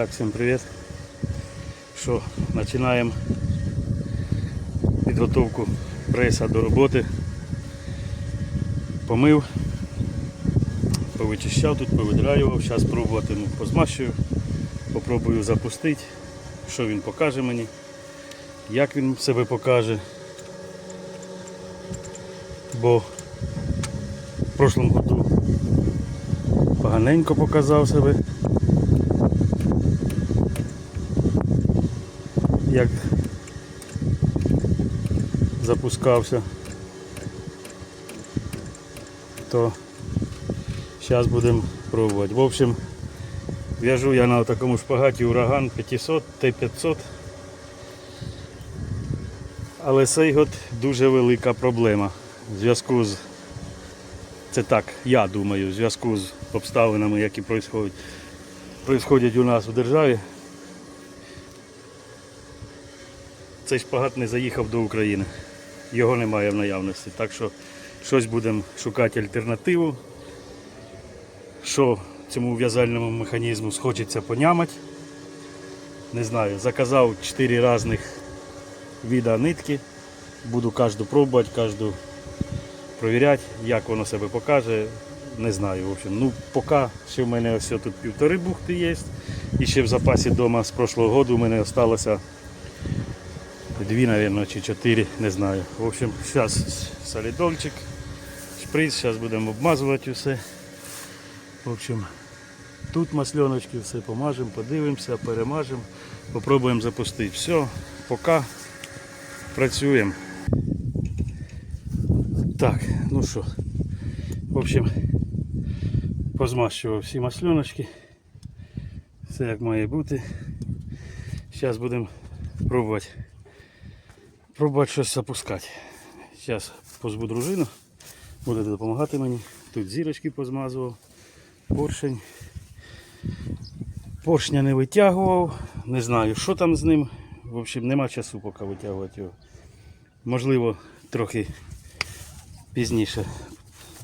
Так, всім привіт. Що, починаємо підготовку преса до роботи. Помив, повичищав тут, повидраював, зараз пробувати ну, позмащую, попробую запустити, що він покаже мені, як він себе покаже. Бо в прошлому году поганенько показав себе. Як запускався, то зараз будемо пробувати. В общем, в'яжу я на такому шпагаті ураган 500 Т500. Але цей год дуже велика проблема в зв'язку з це так, я думаю, в зв'язку з обставинами, які происходять, у нас в державі. Цей шпагат не заїхав до України. Його немає в наявності. Так що щось будемо шукати альтернативу. Що цьому в'язальному механізму схочеться понямати. Не знаю, заказав 4 різних вида нитки. Буду кожну пробувати, кожну провіряти, як воно себе покаже. Не знаю. В общем, ну поки ще в мене ось тут півтори бухти є. І ще в запасі вдома з прошлого року у мене залишилося Дві, наверное, чи чотири, не знаю. В общем, зараз солідольчик, шприц, зараз будемо обмазувати все. В общем, тут масленочки, все помажемо, подивимося, перемажемо, попробуємо запустити. Все, поки працюємо. Так, ну що, в общем, позмащував всі масленочки. Все як має бути. Зараз будемо пробувати пробувати щось запускати. Зараз позву дружину, буде допомагати мені. Тут зірочки позмазував, поршень. Поршня не витягував, не знаю, що там з ним. В общем, нема часу поки витягувати його. Можливо, трохи пізніше,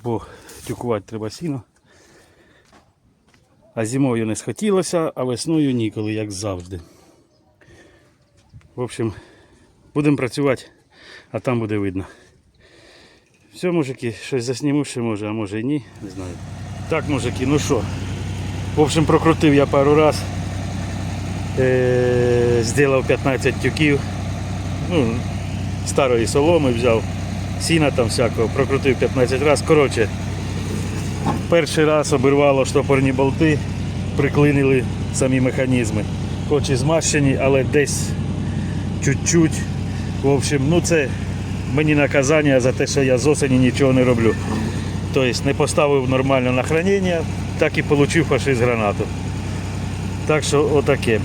бо тюкувати треба сіно. А зимою не схотілося, а весною ніколи, як завжди. В общем, Будемо працювати, а там буде видно. Все, мужики, щось засніму ще може, а може і ні, не знаю. Так, мужики, ну що. В общем, прокрутив я пару раз. Е- Зробив 15 тюків. Ну, старої соломи взяв, сіна там всякого, прокрутив 15 разів. Коротше, перший раз обірвало штопорні болти, приклинили самі механізми. Хоч і змащені, але десь чуть-чуть. В общем, ну це мені наказання за те, що я з осені нічого не роблю. Тобто не поставив нормально на хранення, так і отримав фашист гранату. Так що отаке.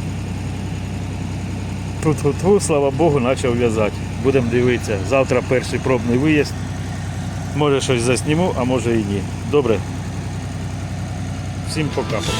Тут, слава Богу, почав в'язати. Будемо дивитися. Завтра перший пробний виїзд. Може щось засніму, а може і ні. Добре. Всім пока-пока.